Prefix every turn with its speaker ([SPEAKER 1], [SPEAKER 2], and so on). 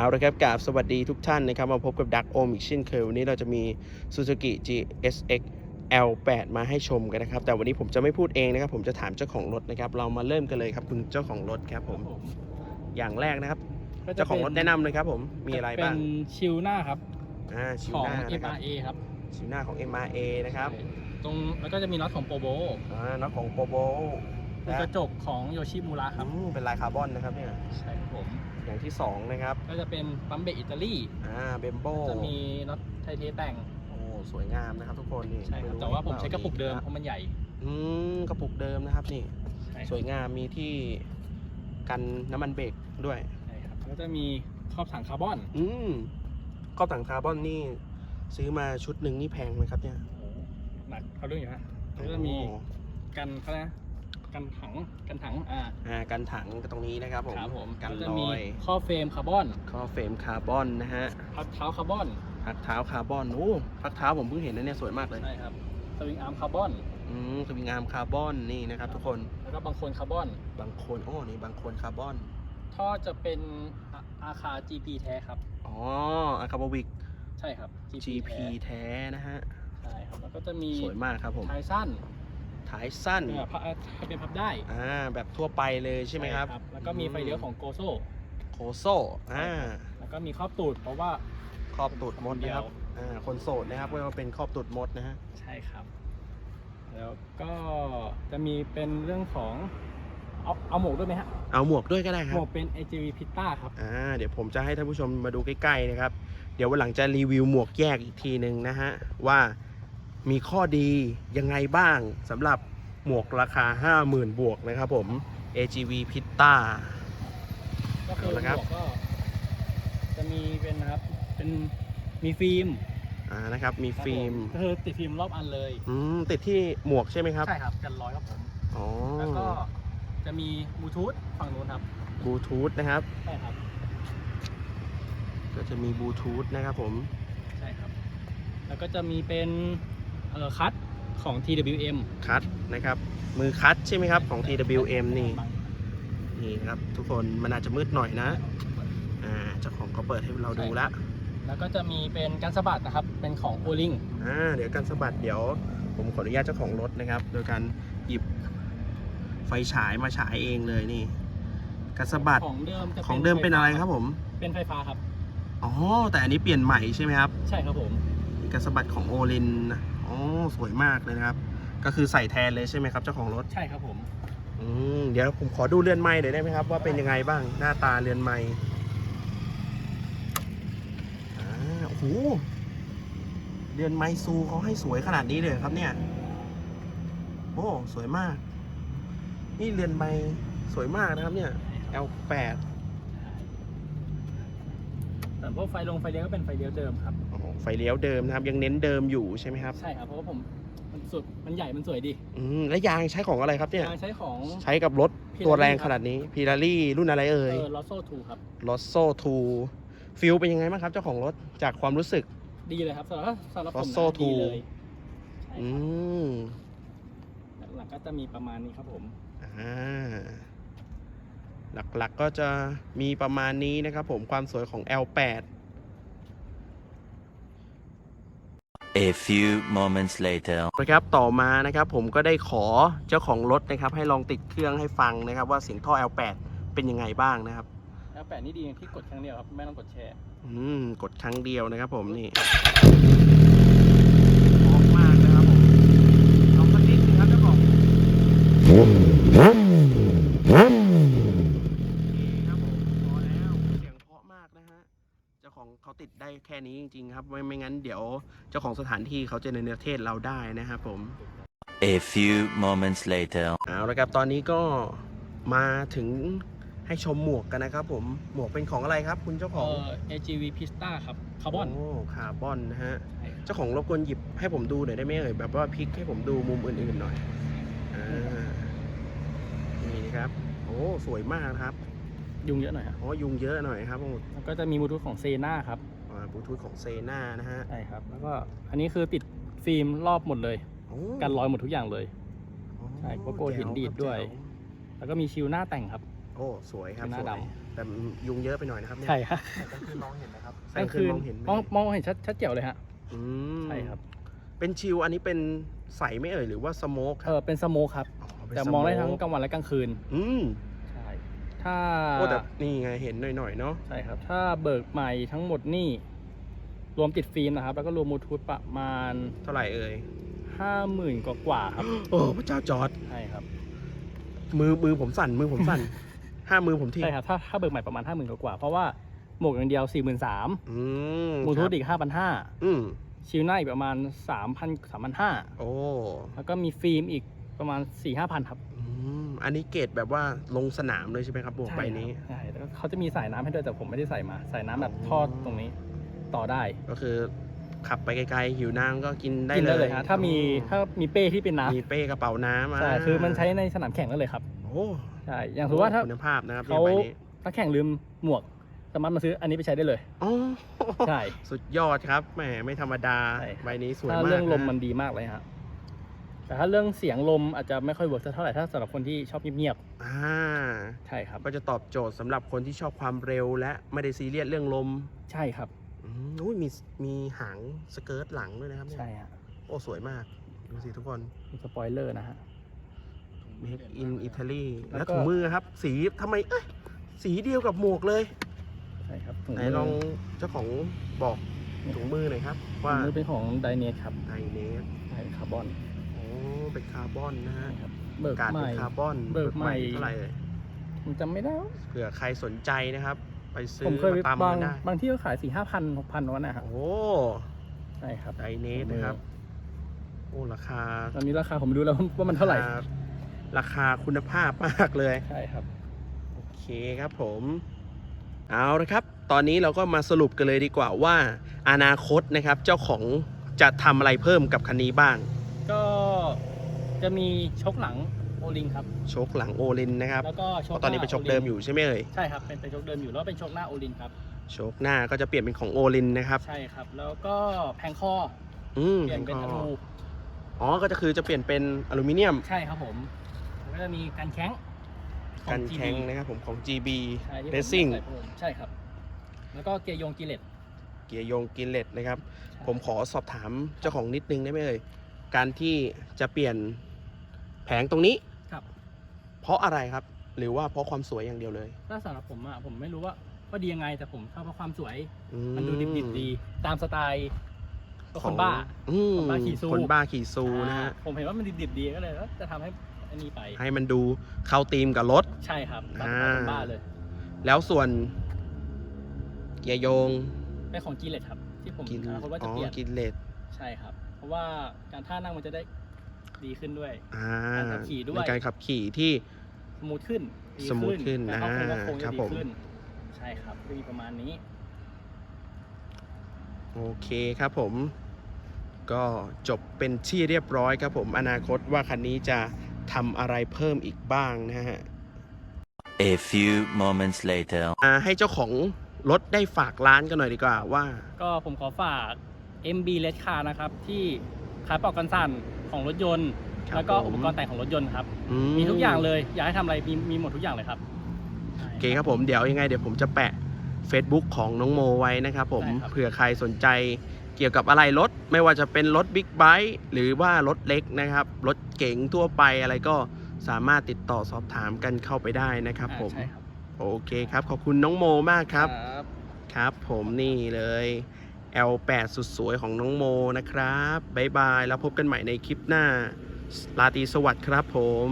[SPEAKER 1] เอาละครับกราบสวัสดีทุกท่านนะครับ มาพบกับดักโอมอีกเช่นเคยวันนี้เราจะมี Suzuki GSX L8 มาให้ชมกันนะครับ แต่วันนี้ผมจะไม่พูดเองนะครับ ผมจะถามเจ้าของรถนะครับ เรามาเริ่มกันเลยครับคุณเจ้าของรถครับผม อย่างแรกนะครับ เจ้าของรถแนะนำเลยครับ ผมมีอะไรบ้าง
[SPEAKER 2] เป็นชิลหน้าครับ
[SPEAKER 1] อ่าชิว
[SPEAKER 2] ของ
[SPEAKER 1] หน้านะครับ
[SPEAKER 2] MRA ครับ
[SPEAKER 1] ชิวหน้าของ MRA นะครับ
[SPEAKER 2] ตรงแล้วก็จะมีน็อตของโปโบ
[SPEAKER 1] อ่าน็อตของโปโบ
[SPEAKER 2] เป็นกระจกของโยชิมูระครับ
[SPEAKER 1] เป็นลายคาร์บอนนะครับเนี่ย
[SPEAKER 2] ใช่ครับผม
[SPEAKER 1] อย่างที่สองนะครับ
[SPEAKER 2] ก็จะเป็นปั๊มเบรกอิตาลี
[SPEAKER 1] อ่าเบมโบ
[SPEAKER 2] จะมีน็อตไทเทแต่ง
[SPEAKER 1] โอ้สวยงามนะครับทุกคนนี่
[SPEAKER 2] ใช่ครับ
[SPEAKER 1] ไรู้
[SPEAKER 2] แต่ว่าผมใช้กระปุกเดิม
[SPEAKER 1] คบ
[SPEAKER 2] เพราะมันใหญ่
[SPEAKER 1] อืมกระปุกเดิมนะครับนี่
[SPEAKER 2] ใช่
[SPEAKER 1] สวยงามมีที่กันน้ำมันเบรกด้วย
[SPEAKER 2] ใช่ครับแล้วจะมีครอบถังคาร์บอน
[SPEAKER 1] อืมกรอบถังคาร์บอนนี่ซื้อมาชุดหนึ่งนี่แพงไหมครับเนี่ย
[SPEAKER 2] โอ้โหหนักเขาเรื่องอยู่ฮะแล้วก็จะมีกันเขาเรียกนะ กันถังกันถังอ่า
[SPEAKER 1] อ่ากันถังตรงนี้นะครับผม
[SPEAKER 2] ครับผม
[SPEAKER 1] กัน
[SPEAKER 2] แล้วจะ
[SPEAKER 1] ร
[SPEAKER 2] มี
[SPEAKER 1] อย
[SPEAKER 2] ข้อเฟรมคาร์บอน
[SPEAKER 1] ข้อเฟรมคาร์บอนนะฮะ
[SPEAKER 2] พักเท้าคาร์บอน
[SPEAKER 1] พักเท้าคาร์บอนโอ้พักเท้าผมเพิ่งเห็นนะเนี่ยสวยมากเลย
[SPEAKER 2] ใช่ครับสวิงอาร์มคาร์บอน
[SPEAKER 1] อืมสวิงงามคาร์บอนนี่นะครับ ทุกคน
[SPEAKER 2] แล้วก็บางคนคาร์บอน
[SPEAKER 1] บางคนโอ้นี่บางคนคาร์บอน
[SPEAKER 2] ท่อจะเป็นอาอาคา GP แท้ครับ
[SPEAKER 1] อ๋ออะคาร์บวิก
[SPEAKER 2] ใช่ครับ
[SPEAKER 1] GP แท้นะฮะ
[SPEAKER 2] ใช่ครับแล้วก็จะมี
[SPEAKER 1] สวยมากครับผม
[SPEAKER 2] ท้ายสั้น
[SPEAKER 1] ท้ายสั้น
[SPEAKER 2] เนี่ยพับให้เป็นพับได้
[SPEAKER 1] อ่าแบบทั่วไปเลยใช่ไหมครับ
[SPEAKER 2] แล้วก็มีไฟเลี้ยวของโกโซ
[SPEAKER 1] โคโซอ่า
[SPEAKER 2] แล้วก็มีครอบตูดเพราะว่า
[SPEAKER 1] ครอบตูดมดนะครับ
[SPEAKER 2] คนเดียว
[SPEAKER 1] อ่าคนโสดนะครับเรียกว่าเป็นครอบตูดมดนะฮะ
[SPEAKER 2] ใช่ครับ แล้วก็จะมีเป็นเรื่องของเอาเอาหมวกด้วยไหมฮะ
[SPEAKER 1] เอาหมวกด้วยก็ได้ครั
[SPEAKER 2] หม
[SPEAKER 1] บ
[SPEAKER 2] วกเป็น AGV Pista ครับ
[SPEAKER 1] อ่าเดี๋ยวผมจะให้ท่านผู้ชมมาดูใกล้ๆนะครับ เดี๋ยววันหลังจะรีวิวหมวกแยกอีกทีหนึ่งนะฮะว่า มีข้อดียังไงบ้างสำหรับหมวกราคา 50,000 บวกนะครับผม AGV Pita
[SPEAKER 2] ก็คือ
[SPEAKER 1] เอาละ
[SPEAKER 2] ห
[SPEAKER 1] ครับ
[SPEAKER 2] มวกก็จะมีเป็นนะครับเป็นมีฟิล์ม
[SPEAKER 1] อ่านะครับ มีฟิล์ม
[SPEAKER 2] ก็คือติดฟิล์มรอบอันเลย
[SPEAKER 1] อืมติดที่หมวกใช่ไหมครับ
[SPEAKER 2] ใช่ครับกันร้อยครับผม
[SPEAKER 1] อ๋อ
[SPEAKER 2] แล้วก็จะมีบลูทูธฝั่งนู้นครับ
[SPEAKER 1] บลูทูธนะครับ
[SPEAKER 2] ใช่ครับ
[SPEAKER 1] ก็จะมีบลูทูธนะครับผม
[SPEAKER 2] ใช่ครับ แล้วก็จะมีเป็น เอ่อคัตของ TWM
[SPEAKER 1] คัตนะครับ มือคัตใช่ไหมครับของ TWM นี่นี่ครับทุกคนมันอาจจะมืดหน่อยนะอ่าเจ้าของเขาเปิดให้เราดูละ
[SPEAKER 2] แล้วก็จะมีเป็นกันสะบัดนะครับ เป็นของโอลิง
[SPEAKER 1] อ่าเดี๋ยวการสะบัดเดี๋ยวผมขออนุญาตเจ้าของรถนะครับ โดยการหยิบไฟฉายมาฉายเองเลยนี่การสะบัด
[SPEAKER 2] ของเดิมจะ
[SPEAKER 1] ของเดิมเป็นอะไรครับผม
[SPEAKER 2] เป็นไฟฟ้าครับ
[SPEAKER 1] อ๋อ แต่อันนี้เปลี่ยนใหม่ใช่ไหมครับ
[SPEAKER 2] ใช่ครับผม
[SPEAKER 1] การสะบัดของโอลินนะ อ๋อสวยมากเลยนะครับ ก็คือใส่แทนเลยใช่ไหมครับเจ้าของรถ
[SPEAKER 2] ใช่ครับผม
[SPEAKER 1] อืมเดี๋ยวผมขอดูเรือนไม้หน่อยได้ไหมครับ ว่าเป็นยังไงบ้างหน้าตาเรือนไม้อ่าโอ้โหเรือนไม้ซูเขาให้สวยขนาดนี้เลยเหรอครับเนี่ย โอ้สวยมาก นี่เรือนไม้สวยมากนะครับเนี่ย L8
[SPEAKER 2] แต่ พวกไฟลงไฟเลี้ยวก็เป็นไฟเลี้ยวเดิมครับ
[SPEAKER 1] อ๋อไฟเลี้ยวเดิมนะครับ ยังเน้นเดิมอยู่ใช่ไหมครับ
[SPEAKER 2] ใช่ครับเพราะว่าผมมันสุดมันใหญ่มันสวยดี
[SPEAKER 1] อืมและยางใช้ของอะไรครับเนี่ย
[SPEAKER 2] การใช้ของ
[SPEAKER 1] ใช้กับรถตัวแรงขนาดนี้พีรารี่รุ่นอะไรเอ่
[SPEAKER 2] เอยอลอโซ่ทูครับ
[SPEAKER 1] รถโซ่ทูฟิลเป็นยังไงบ้างครับเจ้าของรถจากความรู้สึก
[SPEAKER 2] ดีเลยครับสำหรับสำหรับผมนะ
[SPEAKER 1] Rosso
[SPEAKER 2] ดี
[SPEAKER 1] 2
[SPEAKER 2] เลยใช่
[SPEAKER 1] อื
[SPEAKER 2] ครับ
[SPEAKER 1] ม
[SPEAKER 2] หลักๆก็จะมีประมาณนี้ครับผม
[SPEAKER 1] อ่า หลักๆก็จะมีประมาณนี้นะครับผมความสวยของ L8
[SPEAKER 3] A few moments later.
[SPEAKER 1] นะครับต่อมานะครับผมก็ได้ขอเจ้าของรถนะครับ ให้ลองติดเครื่องให้ฟังนะครับ ว่าเสียงท่อ L8 เป็นยังไงบ้างนะครับ
[SPEAKER 2] แล้วแปดนี่ดีที่กดครั้งเดียวครับ ไม่ต้องกดแชร์
[SPEAKER 1] อืมกดครั้งเดียวนะครับผมนี่พร้อมมากนะครับผมลองสักนิดนึงครับเจ้าของนี่ครับผมพอแล้วเสียงเพราะมากนะฮะเจ้าของเขาติดได้ แค่นี้จริงๆครับ ไม่ไม่งั้นเดี๋ยวเจ้าของสถานที่เขาจะในประเทศเราได้นะครับผม
[SPEAKER 3] A few moments later.
[SPEAKER 1] เอาละครับตอนนี้ก็มาถึงให้ชมหมวกกันนะครับ ผมหมวกเป็นของอะไรครับ คุณเจ้าข
[SPEAKER 2] เอ่
[SPEAKER 1] อง
[SPEAKER 2] อ AGV Pista ครับคาร์บอน
[SPEAKER 1] โอ้คาร์บอนนะฮะ
[SPEAKER 2] ใช่ครับ
[SPEAKER 1] เจ้าของรบกวนหยิบให้ผมดูหน่อยได้ไหมเอ่ยแบบว่าพลิกให้ผมดูมุมอื่นๆหน่อยอ่านี่นะครับ โอ้สวยมากนะครับ
[SPEAKER 2] ยุงเยอะหน่อยครับ
[SPEAKER 1] โอ้ยุงเยอะหน่อยครับโอ้
[SPEAKER 2] แล้วก็จะมีบลูทูธของเซนาครับ
[SPEAKER 1] บลูทูธของเซนานะฮะ
[SPEAKER 2] ใช่ครับ แล้วก็อันนี้คือติดฟิล์มรอบหมดเลย
[SPEAKER 1] โอ้
[SPEAKER 2] กันรอยหมดทุกอย่างเลย
[SPEAKER 1] โอ้
[SPEAKER 2] ใช่โกโก้หินดีดด้วย
[SPEAKER 1] แจ๋
[SPEAKER 2] แล้วก็มีชิลหน้าแต่งครับ
[SPEAKER 1] โอ้ สวยครับ
[SPEAKER 2] หน้า
[SPEAKER 1] สวย
[SPEAKER 2] ด
[SPEAKER 1] ไปแต่ยุงเยอะไปหน่อยนะครับเนี่ย
[SPEAKER 2] ใช่ฮะ
[SPEAKER 4] กลางคืนมองเห็นนะครับ
[SPEAKER 1] แสงคืนมองเห็นไหม
[SPEAKER 2] มองมองเห็นชัดชัดเจ๋วเลยฮะ
[SPEAKER 1] อืม
[SPEAKER 2] ใช่ครับ
[SPEAKER 1] เป็นชิลอันนี้เป็นใสไม่เอ่ยหรือว่าสโมกค
[SPEAKER 2] เอ
[SPEAKER 1] รับ
[SPEAKER 2] อเป็นสโมคครับ
[SPEAKER 1] อ๋อเป็น
[SPEAKER 2] แต่มองได้ทั้ง
[SPEAKER 1] สโค
[SPEAKER 2] กลางวันและกลางคืน
[SPEAKER 1] อืม
[SPEAKER 2] ใช่ ถ้า
[SPEAKER 1] โอ้แต่นี่ไงเห็นหน่อยๆเนาะ
[SPEAKER 2] ใช่ครับ ถ้าเบิกใหม่ทั้งหมดนี่ รวมติดฟิล์มนะครับ แล้วก็รวมบลูทูธประมาณ
[SPEAKER 1] เท่าไหร่เอ่ย
[SPEAKER 2] ห้าหมื่นกว่าๆครับ
[SPEAKER 1] โอ้พระเจ้าจอร์ด
[SPEAKER 2] ใช่ครับ
[SPEAKER 1] มือมือผมสั่นมือผมสั่นห้ามือผมที
[SPEAKER 2] ใช่ครับ ถ้าถ้าเบิกใหม่ประมาณห้าหมื่นกว่าๆเพราะว่าหมวกอย่างเดียวสี่หมื่นสาม
[SPEAKER 1] อืม
[SPEAKER 2] บลูทูธ
[SPEAKER 1] ครับ
[SPEAKER 2] อีกห้าพันห้า
[SPEAKER 1] อืม
[SPEAKER 2] ชิลหน้าอีกประมาณสามพันสามพันห้า
[SPEAKER 1] โอ้
[SPEAKER 2] แล้วก็มีฟิล์มอีกประมาณสี่ห้าพันครับ
[SPEAKER 1] อืมอันนี้เกรดแบบว่าลงสนามเลยใช่ไหมครับบวกใบนี้
[SPEAKER 2] ใช่แล้วก็เขาจะมีสายน้ำให้ด้วยแต่ผมไม่ได้ใส่มา สายน้ำแบบทอดตรงนี้ ต่อได้
[SPEAKER 1] ก็คือขับไปไกลๆหิวน้ำก็กินได้
[SPEAKER 2] กิน
[SPEAKER 1] เล
[SPEAKER 2] ได้
[SPEAKER 1] ย
[SPEAKER 2] เลยฮะถ้ามีถ้ามีเป้ที่เป็นน้
[SPEAKER 1] มีเป้กระเป๋าน้ำำ
[SPEAKER 2] ใช่คือมันใช้ในสนามแข่งได้เลยครับ
[SPEAKER 1] โอ้
[SPEAKER 2] ใช่อย่างสมมติว่าถ้า
[SPEAKER 1] คุณภาพนะครับ
[SPEAKER 2] เขา
[SPEAKER 1] เนี่ยใบนี้
[SPEAKER 2] นักแข่งลืมหมวกสามารถมาซื้ออันนี้ไปใช้ได้เลย
[SPEAKER 1] อ๋อ
[SPEAKER 2] ใช่
[SPEAKER 1] สุดยอดครับแหมไม่ธรรมดา
[SPEAKER 2] ใช่
[SPEAKER 1] ใบนี้สวย
[SPEAKER 2] ถ้ามา
[SPEAKER 1] ก
[SPEAKER 2] เรื่องลมะมันดีมากเลยฮะ แต่ถ้าเรื่องเสียงลมอาจจะไม่ค่อยเวิร์กสักเท่าไหร่ถ้าสำหรับคนที่ชอบเงียบ
[SPEAKER 1] อ่า
[SPEAKER 2] ๆใช่ครับ
[SPEAKER 1] ก็จะตอบโจทย์สำหรับคนที่ชอบความเร็วและไม่ได้ซีเรียสเรื่องลม
[SPEAKER 2] ใช่ครับ
[SPEAKER 1] อืมอุ้ยมีมีหางสเกิร์ตหลังด้วยนะครับเนี่ย
[SPEAKER 2] ใช่ฮะ
[SPEAKER 1] โอ้สวยมาก ดูสิทุกคน
[SPEAKER 2] มีสปอยเลอร์นะฮะ
[SPEAKER 1] Make in Italy
[SPEAKER 2] แล้ว
[SPEAKER 1] แล้ว
[SPEAKER 2] ก็
[SPEAKER 1] ถุงมือครับ สีทำไมเอ้ยสีเดียวกับหมวกเลย
[SPEAKER 2] ใช่ครับถุง
[SPEAKER 1] ไหน
[SPEAKER 2] มื
[SPEAKER 1] ลองเจ้าของบอกถุงมือหน่อยครับ ว่า
[SPEAKER 2] ถุงมือเป็นของไดเนทครับ
[SPEAKER 1] ไดเนส
[SPEAKER 2] ใช่คาร์บอน
[SPEAKER 1] โอ้ เป็นคาร์บอนนะฮะ
[SPEAKER 2] ใช่ครับเบิก
[SPEAKER 1] การ
[SPEAKER 2] ให
[SPEAKER 1] เป็
[SPEAKER 2] ม่
[SPEAKER 1] นคาร์บอน
[SPEAKER 2] เบิกใหม่
[SPEAKER 1] เท่าไหร่เลย
[SPEAKER 2] ผมจำไม่ได้ว่า
[SPEAKER 1] เผื่อใครสนใจนะครับ ไปซื้อ
[SPEAKER 2] ผมเคยไป
[SPEAKER 1] มาตาม
[SPEAKER 2] บาง
[SPEAKER 1] กันได้
[SPEAKER 2] บางที่ก็ขายสี่ห้าพันหกพันวันนะฮะ
[SPEAKER 1] โอ้
[SPEAKER 2] ใช่ครับ
[SPEAKER 1] ไดเนสนะครับ โอ้ ราคา
[SPEAKER 2] ตอนนี้ราคาผมดูแล้วว่ามันเท่าไหร่
[SPEAKER 1] คราคาคุณภาพมากเลย
[SPEAKER 2] ใช่ครับ
[SPEAKER 1] โอเคครับผม เอาละครับ ตอนนี้เราก็มาสรุปกันเลยดีกว่าว่า อนาคตนะครับ เจ้าของจะทำอะไรเพิ่มกับคันนี้บ้าง
[SPEAKER 2] ก็ จะมีชกหลังโอลิงครับ
[SPEAKER 1] โชคหลังโอลินนะครับ
[SPEAKER 2] แล้วก็ช
[SPEAKER 1] เพ
[SPEAKER 2] ก
[SPEAKER 1] ราะตอนนี้เป็นโชคเดิมอยู่ใช่ไหมเอ่ย
[SPEAKER 2] ใช่ครับเป็นเป็นชกเดิมอยู่แล้วเป็นชกหน้าโอลินครับ
[SPEAKER 1] โชคหน้าก็จะเปลี่ยนเป็นของโอลินนะครับ
[SPEAKER 2] ใช่ครับ แล้วก็แผงคอ
[SPEAKER 1] อืม
[SPEAKER 2] เปลี่ยนเป็น
[SPEAKER 1] แผ
[SPEAKER 2] อง
[SPEAKER 1] ค
[SPEAKER 2] นู
[SPEAKER 1] อ๋อ ก็จะคือจะเปลี่ยนเป็นอลูมิเนียม
[SPEAKER 2] ใช่ครับผมแล้วก็จะมีกันแข้งของ
[SPEAKER 1] กัน
[SPEAKER 2] GB
[SPEAKER 1] แข็งนะครับผมของ GB
[SPEAKER 2] ใช่ที่ผม
[SPEAKER 1] Racing
[SPEAKER 2] ใส่ผมใช่ครับ แล้วก็เกียร์ยงกิเลต
[SPEAKER 1] เกียร์โยงกินเลตนะครับ ผมขอสอบถามเจ้าของนิดนึงได้ไหมเอ่ย การที่จะเปลี่ยนแผงตรงนี้
[SPEAKER 2] ครับ
[SPEAKER 1] เพราะอะไรครับ หรือว่าเพราะความสวยอย่างเดียวเลย
[SPEAKER 2] ถ้าสำหรับผมอะผมไม่รู้ว่าว่าดียังไงแต่ผมชอบเพราะความสวย
[SPEAKER 1] อื
[SPEAKER 2] มันดูดิบๆดีตามสไตล์ค
[SPEAKER 1] ของ
[SPEAKER 2] นบ้า
[SPEAKER 1] อืม
[SPEAKER 2] คนบ้าขี่ซู
[SPEAKER 1] คนบ้าขี่ซูนะฮะ
[SPEAKER 2] อ่าผมเห็นว่ามันดิบๆดีก็เลยว่าจะทำให้อันนี้ไป
[SPEAKER 1] ให้มันดูเข้าธีมกับรถ
[SPEAKER 2] ใช่ครับตามส
[SPEAKER 1] อ่า
[SPEAKER 2] ไตล์คนบ้าเลย
[SPEAKER 1] แล้วส่วนเกียร์โยง
[SPEAKER 2] เป็นของกิเลตครับ ที่ผม
[SPEAKER 1] กิน
[SPEAKER 2] อนาคตว่า
[SPEAKER 1] อ๋
[SPEAKER 2] จะ
[SPEAKER 1] อ
[SPEAKER 2] เปลี่ยน
[SPEAKER 1] กินเลต
[SPEAKER 2] ใช่ครับ เพราะว่าการท่านั่งมันจะได้ ดีขึ้นด้วย
[SPEAKER 1] อ่า
[SPEAKER 2] การขับขี่ด้วย
[SPEAKER 1] ในการขับขี่ที่
[SPEAKER 2] สมูทขึ้นดี
[SPEAKER 1] สมูทขึ้น
[SPEAKER 2] การเข้าโค้ง
[SPEAKER 1] อ่า
[SPEAKER 2] ก็โค้ง
[SPEAKER 1] ครั
[SPEAKER 2] จะ
[SPEAKER 1] บ
[SPEAKER 2] ดี
[SPEAKER 1] ผม
[SPEAKER 2] ขึ้น ใช่ครับก็มีประมาณนี้
[SPEAKER 1] โอเคครับผม ก็จบเป็นที่เรียบร้อยครับผม อนาคตว่าคันนี้จะทำอะไรเพิ่มอีกบ้างนะฮะ
[SPEAKER 3] A few moments later.
[SPEAKER 1] อ่าให้เจ้าของรถได้ฝากร้านกันหน่อยดีกว่าว่า
[SPEAKER 2] ก็ผมขอฝาก MB Red Car นะครับ ที่ขายปลอกกันสั่นของรถยนต์
[SPEAKER 1] ครับ
[SPEAKER 2] แล้วก็
[SPEAKER 1] ผม
[SPEAKER 2] อุปกรณ์แต่งของรถยนต์ครับ
[SPEAKER 1] อื
[SPEAKER 2] มีทุกอย่างเลย อยากให้ทำอะไรมีมีหมดทุกอย่างเลยครับ
[SPEAKER 1] โอเคครับผมเดี๋ยวยังไงเดี๋ยวผมจะแปะ Facebook ของน้องโมไว้นะครับผม
[SPEAKER 2] ได้ครับ
[SPEAKER 1] เผื่อใครสนใจเกี่ยวกับอะไรรถ ไม่ว่าจะเป็นรถบิ๊กไบค์หรือว่ารถเล็กนะครับ รถเก๋งทั่วไปอะไรก็สามารถติดต่อสอบถามกันเข้าไปได้นะครับ
[SPEAKER 2] อ่า
[SPEAKER 1] ผม
[SPEAKER 2] ใช่ครับ
[SPEAKER 1] โอเคครับ ขอบคุณน้องโมมากครับ
[SPEAKER 2] ครับ
[SPEAKER 1] ครับผมนี่เลย L8 สุดสวยของน้องโมนะครับ บ๊ายบาย แล้วพบกันใหม่ในคลิปหน้าลาตรีสวัสดิ์ครับผม